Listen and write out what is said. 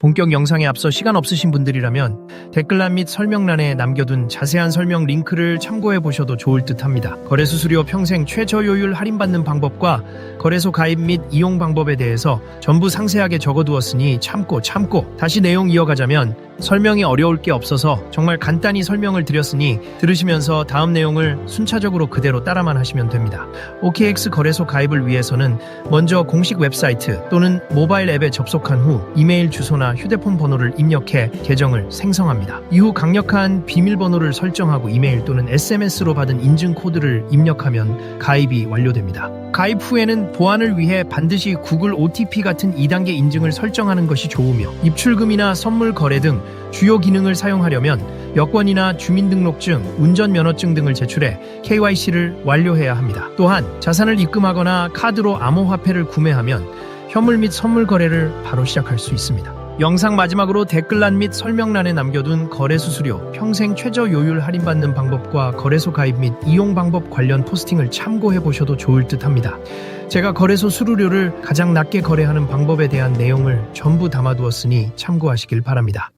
본격 영상에 앞서 시간 없으신 분들이라면 댓글란 및 설명란에 남겨둔 자세한 설명 링크를 참고해 보셔도 좋을 듯 합니다. 거래 수수료 평생 최저요율 할인받는 방법과 거래소 가입 및 이용 방법에 대해서 전부 상세하게 적어두었으니 참고 참고 다시 내용 이어가자면 설명이 어려울 게 없어서 정말 간단히 설명을 드렸으니 들으시면서 다음 내용을 순차적으로 그대로 따라만 하시면 됩니다. OKX 거래소 가입을 위해서는 먼저 공식 웹사이트 또는 모바일 앱에 접속한 후 이메일 주소나 휴대폰 번호를 입력해 계정을 생성합니다. 이후 강력한 비밀번호를 설정하고 이메일 또는 SMS로 받은 인증 코드를 입력하면 가입이 완료됩니다. 가입 후에는 보안을 위해 반드시 구글 OTP 같은 2단계 인증을 설정하는 것이 좋으며 입출금이나 선물 거래 등 주요 기능을 사용하려면 여권이나 주민등록증, 운전면허증 등을 제출해 KYC를 완료해야 합니다. 또한 자산을 입금하거나 카드로 암호화폐를 구매하면 현물 및 선물 거래를 바로 시작할 수 있습니다. 영상 마지막으로 댓글란 및 설명란에 남겨둔 거래 수수료, 평생 최저 요율 할인받는 방법과 거래소 가입 및 이용 방법 관련 포스팅을 참고해 보셔도 좋을 듯 합니다. 제가 거래소 수수료를 가장 낮게 거래하는 방법에 대한 내용을 전부 담아두었으니 참고하시길 바랍니다.